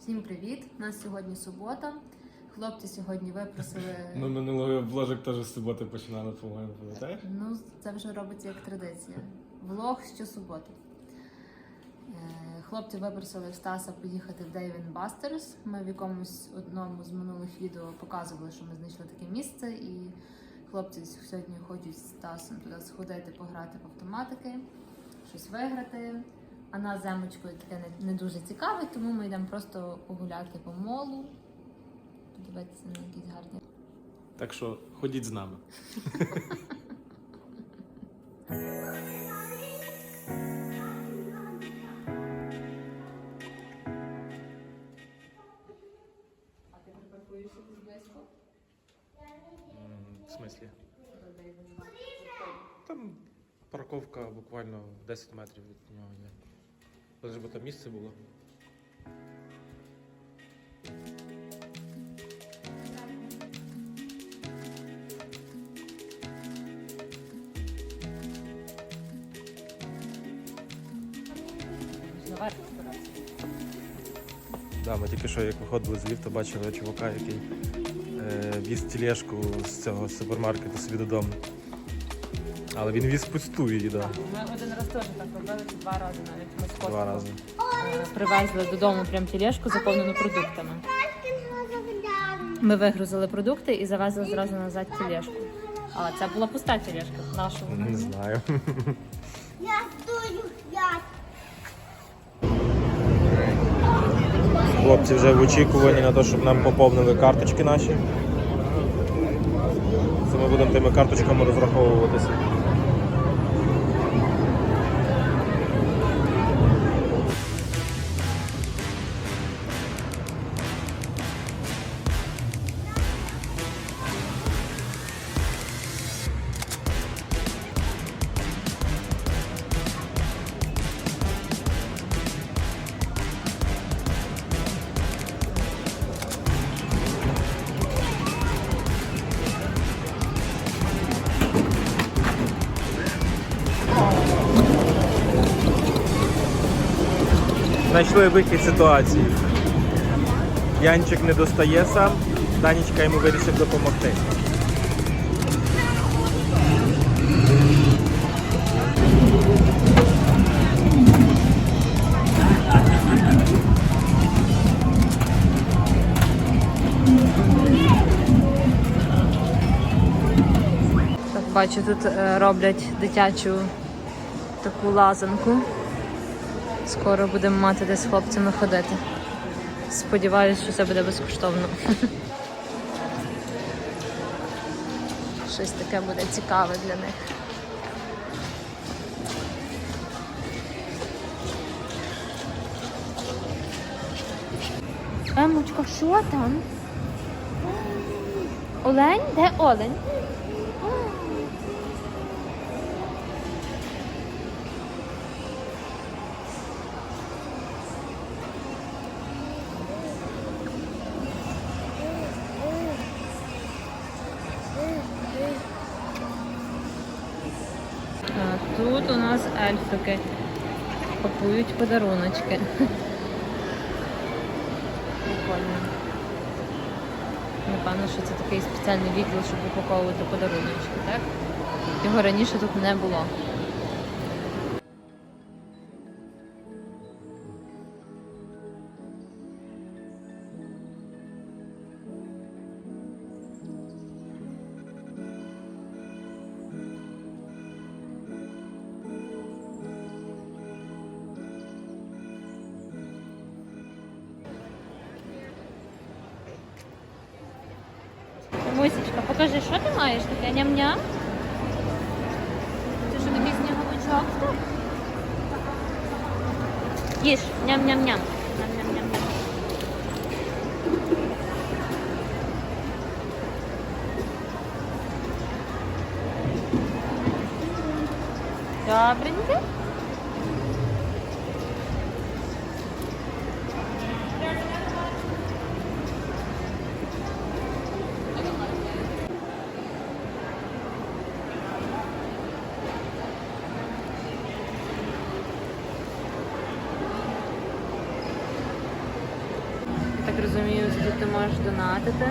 Всім привіт! У нас сьогодні субота. Хлопці сьогодні випросили. Ми минулого вложик теж з суботи починали, по-моєму, пам'ятаєш? Ну, це вже робиться як традиція. Влог щосуботи. Е, Хлопці випросили в Стаса поїхати в Dave Buster's. Ми в якомусь одному з минулих відео показували, що ми знайшли таке місце, і хлопці сьогодні хочуть з Стасом туди сходити, пограти в автоматики, щось виграти. А нас з Емочкою таке не, не дуже цікавить, тому ми йдемо просто погуляти по молу, подивитися на якісь гарні Так що ходіть з нами. А ти припаркуєшся десь близько? В смислі? Там парковка буквально 10 метрів від нього є. Лише бо там місце було. Да, ми тільки що як виходили з ліфта, бачили чувака, який е, віз тележку з цього супермаркету собі додому. Але він віз пусту її, да. Ми один раз теж так робили, чи два рази навіть. Ми з Два Костиком, рази. е, Привезли додому прям тележку, заповнену продуктами. Ми вигрузили продукти і завезли зразу назад тележку. Але це була пуста тележка нашого. Не знаю. Я стою, я Хлопці вже в очікуванні на те, щоб нам поповнили карточки наші. Це ми будемо тими карточками розраховуватися. Знайшли вихід ситуації. Янчик не достає сам, Данічка йому вирішив допомогти. Бачу, тут е, роблять дитячу таку лазанку. Скоро будемо мати де з хлопцями ходити. Сподіваюсь, що це буде безкоштовно. Щось таке буде цікаве для них. Емочка, що там? Олень? Де олень? Тут у нас ельфики пакують подаруночки. Прикольно. Напевно, що це такий спеціальний відділ, щоб упаковувати подаруночки, так? Його раніше тут не було. Мусічка, покажи, що ти маєш таке? Ням-ням? Це що такий сніговичок? тут? Їж, ням-ням-ням. Ням-ням-ням. Добренько. Я так розумію, тут ти можеш донатити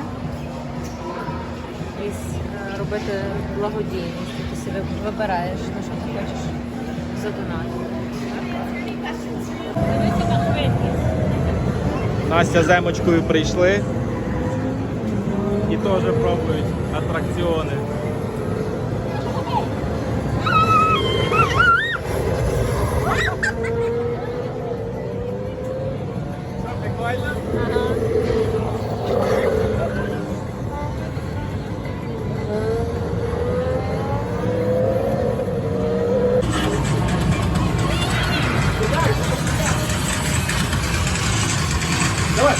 і е, робити благодійність. Ти собі вибираєш, на що ти хочеш задонатити. Настя з Емочкою прийшли і теж пробують атракціони. Прикольно? Давай.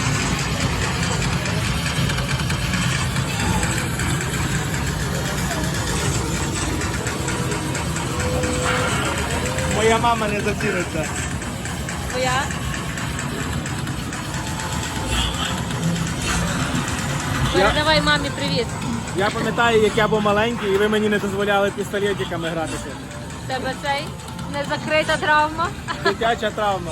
Моя мама не заціниться. Твоя? Передавай мамі привіт. Я пам'ятаю, як я був маленький, і ви мені не дозволяли пістолетиками гратися. В Тебе цей незакрита травма. Дитяча травма.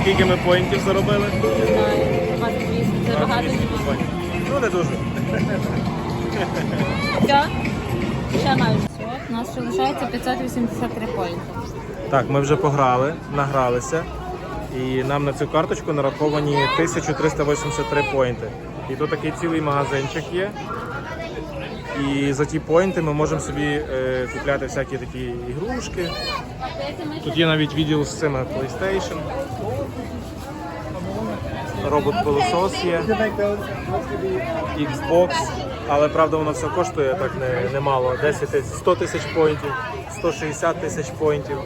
Скільки ми поінтів заробили? Не знаю, 28. Це багато. 28 поінтів. Ну, не дуже. Все? Ще майже. У нас ще лишається 583 поінти. Так, ми вже пограли, награлися. І нам на цю карточку нараховані 1383 поінти. І тут такий цілий магазинчик є. І за ті поінти ми можемо собі е, купляти всякі такі ігрушки. Тут є навіть відділ з цими PlayStation. Робот-пилосос є. Xbox. Але правда воно все коштує так не, немало. 10 тисяч, 100 тисяч поінтів, 160 тисяч поінтів.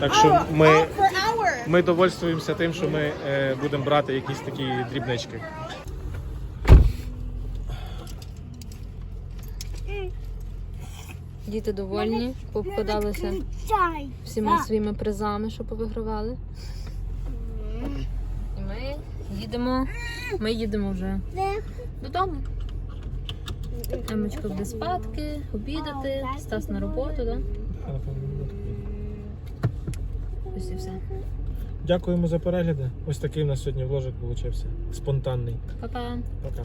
Так що ми, ми довольствуємося тим, що ми е, будемо брати якісь такі дрібнички. Діти довольні, пообкладалися всіма своїми призами, що повигравали. І ми їдемо. Ми їдемо вже додому. Емочка буде спадки, обідати, Стас на роботу, так? Ось і все. Дякуємо за перегляди. Ось такий у нас сьогодні вложик вийшов. Спонтанний. Па-па. Пока.